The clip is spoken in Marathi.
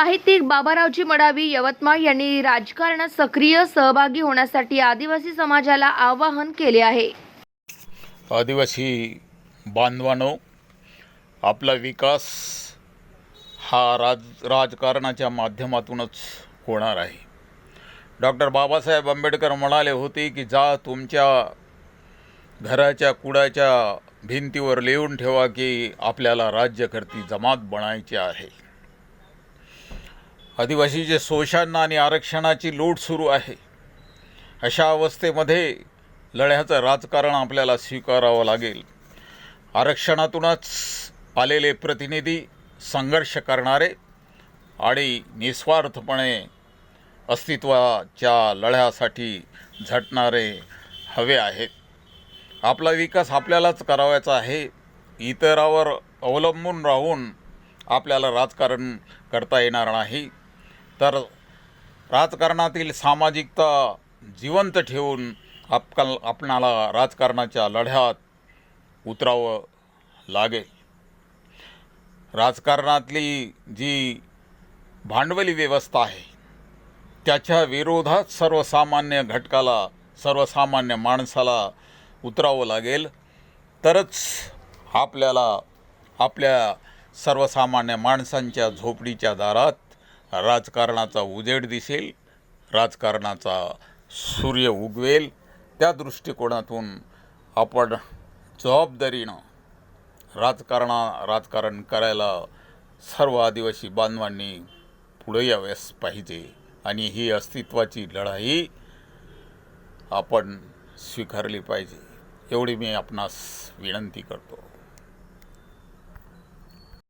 साहित्यिक बाबारावजी मडावी यवतमाळ यांनी राजकारणात सक्रिय सहभागी होण्यासाठी आदिवासी समाजाला आवाहन केले आहे. आदिवासी बांधवानो आपला विकास हा राज राजकारणाच्या माध्यमातूनच होणार आहे. डॉक्टर बाबासाहेब आंबेडकर म्हणाले होते की जा तुमच्या घराच्या कुडाच्या भिंतीवर लिहून ठेवा की आपल्याला राज्यकर्ती जमात बनायची आहे. आदिवासीचे शोषण आणि आरक्षणाची लूट सुरू आहे अशा अवस्थेमध्ये लढ्याचं राजकारण आपल्याला स्वीकारावं लागेल. आरक्षणातूनच आलेले प्रतिनिधी संघर्ष करणारे आणि निस्वार्थपणे अस्तित्वाच्या लढ्यासाठी झटणारे हवे आहेत. आपला विकास आपल्यालाच करावायचा आहे इतरावर अवलंबून राहून आपल्याला राजकारण करता येणार नाही. तर राजकारणातील सामाजिकता जिवंत ठेवून आपकाल आपणाला राजकारणाच्या लढ्यात उतरावं लागेल. राजकारणातली जी भांडवली व्यवस्था आहे त्याच्या विरोधात सर्वसामान्य घटकाला सर्वसामान्य माणसाला उतरावं लागेल. तरच आपल्याला आपल्या सर्वसामान्य माणसांच्या झोपडीच्या दारात राजकारणाचा उजेड दिसेल राजकारणाचा सूर्य उगवेल. त्या दृष्टिकोनातून आपण जबाबदारीनं राजकारणा राजकारण करायला सर्व आदिवासी बांधवांनी पुढे याव्यास पाहिजे आणि ही अस्तित्वाची लढाई आपण स्वीकारली पाहिजे. एवढी मी आपणास विनंती करतो.